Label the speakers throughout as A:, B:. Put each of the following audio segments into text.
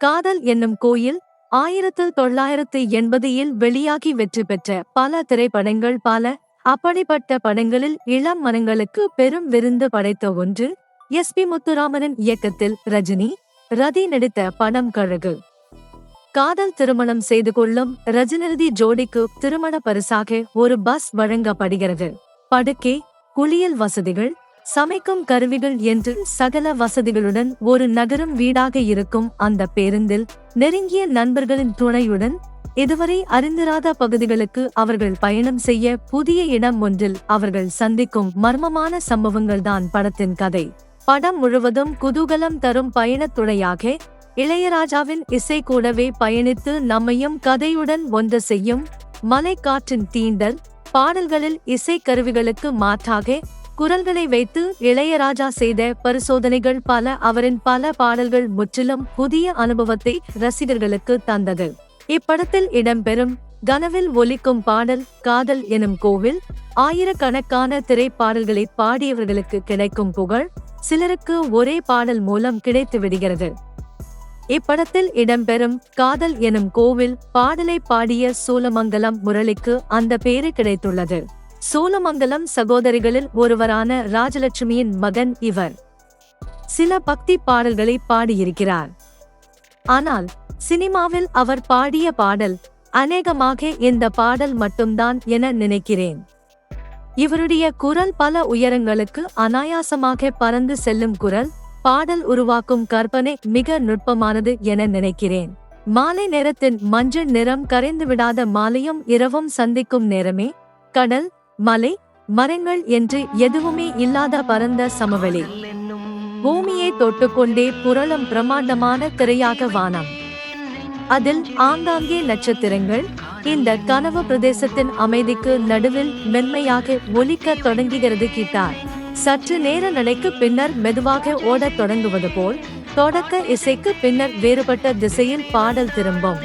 A: காதல் என்னும் கோயில் ஆயிரத்து தொள்ளாயிரத்து எண்பதில் வெளியாகி வெற்றி பெற்ற பல திரைப்படங்கள் பல அப்படிப்பட்ட படங்களில் இளம் மனங்களுக்கு பெரும் விருந்து படைத்த ஒன்று எஸ் பி முத்துராமனின் இயக்கத்தில் ரஜினி ரதி நடித்த படம் கழகு. காதல் திருமணம் செய்து கொள்ளும் ரஜினிரதி ஜோடிக்கு திருமண பரிசாக ஒரு பஸ் வழங்கப்படுகிறது. படுக்கை குளியல் வசதிகள் சமைக்கும் கருவிகள் என்று சகல வசதிகளுடன் ஒரு நகரும் வீடாக இருக்கும் அந்த பேருந்தில் நெருங்கிய நண்பர்களின் துணையுடன் இதுவரை அறிந்திராத பகுதிகளுக்கு அவர்கள் பயணம் செய்ய புதிய இடம் ஒன்றில் அவர்கள் சந்திக்கும் மர்மமான சம்பவங்கள் தான் படத்தின் கதை. படம் முழுவதும் குதூகலம் தரும் பயணத் துணையாக இளையராஜாவின் இசை கூடவே பயணித்து நம்மையும் கதையுடன் ஒன்று செய்யும் மலைக்காற்றின் தீண்டல் பாடல்களில் இசை கருவிகளுக்கு மாற்றாக குரல்களை வைத்து இளையராஜா செய்த பரிசோதனைகள் பல அவரின் பல பாடல்கள் முற்றிலும் புதிய அனுபவத்தை ரசிகர்களுக்கு தந்தது. இப்படத்தில் இடம்பெறும் கனவில் ஒலிக்கும் பாடல் காதல் எனும் கோவில் ஆயிரக்கணக்கான திரைப்பாடல்களை பாடியவர்களுக்கு கிடைக்கும் புகழ் சிலருக்கு ஒரே பாடல் மூலம் கிடைத்து விடுகிறது. இப்படத்தில் இடம்பெறும் காதல் எனும் கோவில் பாடலை பாடிய சூலமங்கலம் முரளிக்கு அந்த பேரு கிடைத்துள்ளது. சூலமங்கலம் சகோதரிகளில் ஒருவரான ராஜலட்சுமியின் மகன் இவர் சில பக்தி பாடல்களை பாடியிருக்கிறார். ஆனால் சினிமாவில் அவர் பாடிய பாடல் அநேகமாக இந்த பாடல் மட்டும்தான் என நினைக்கிறேன். இவருடைய குரல் பல உயரங்களுக்கு அனாயாசமாக பறந்து செல்லும் குரல் பாடல் உருவாக்கும் கற்பனை மிக நுட்பமானது என நினைக்கிறேன். மாலை நேரத்தின் மஞ்சள் நிறம் கரைந்து விடாத மாலையும் இரவும் சந்திக்கும் நேரமே கடல் மலை மரங்கள் என்று எதுவுமே இல்லாத பரந்த சமவெளி. பூமியை தொட்டுக்கொண்டே புரளம் பிரம்மாண்டமான திரையாக வானம். அதில் ஆங்காங்கே நட்சத்திரங்கள் இந்த கனவு பிரதேசத்தின் அமைதிக்கு நடுவில் மென்மையாக ஒலிக்க தொடங்குகிறது கிட்டார் சற்று நேர நடைக்கு பின்னர் மெதுவாக ஓடத் தொடங்குவது போல் தொடக்க இசைக்கு பின்னர் வேறுபட்ட திசையில் பாடல் திரும்பும்.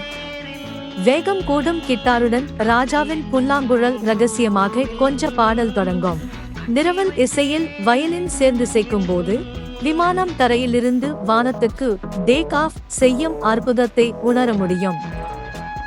A: வேகம் கூடும் கிட்டாருடன் ராஜாவின் புல்லாங்குழல் ரகசியமாக கொஞ்ச பாடல் தொடங்கும். நிரவல் இசையில் வயலின் சேர்ந்து சேர்க்கும் போது விமானம் தரையிலிருந்து வானத்துக்கு டேக் ஆஃப் செய்யும் அற்புதத்தை உணர முடியும்.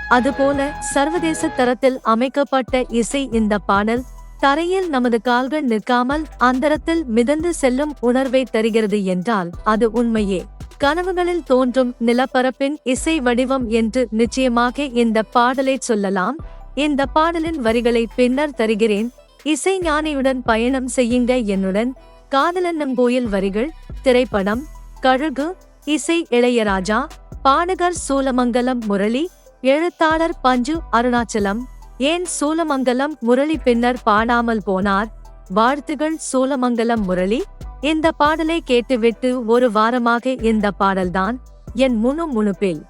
A: அதுபோல சர்வதேச தரத்தில் அமைக்கப்பட்ட இசை இந்த பாடல் தரையில் நமது கால்கள் நிற்காமல் அந்தரத்தில் மிதந்து செல்லும் உணர்வை தருகிறது என்றால் அது உண்மையே. கனவுகளில் தோன்றும் நிலப்பரப்பின் இசை வடிவம் என்று நிச்சயமாக இந்த பாடலை சொல்லலாம். இந்த பாடலின் வரிகளை பின்னர் தருகிறேன். இசை ஞானியுடன் பயணம் செய்யுங்க என்னுடன். காதலன்னம் கோயில் வரிகள் திரைப்படம் கழுகு இசை இளையராஜா பாடகர் சூலமங்கலம் முரளி எழுத்தாளர் பஞ்சு அருணாச்சலம். ஏன் சூலமங்கலம் முரளி பின்னர் பாடாமல் போனார்? வாழ்த்துகள் சூலமங்கலம் முரளி. இந்த பாடலை கேட்டுவிட்டு ஒரு வாரமாக இந்த பாடல்தான் என் முணு முணுப்பில்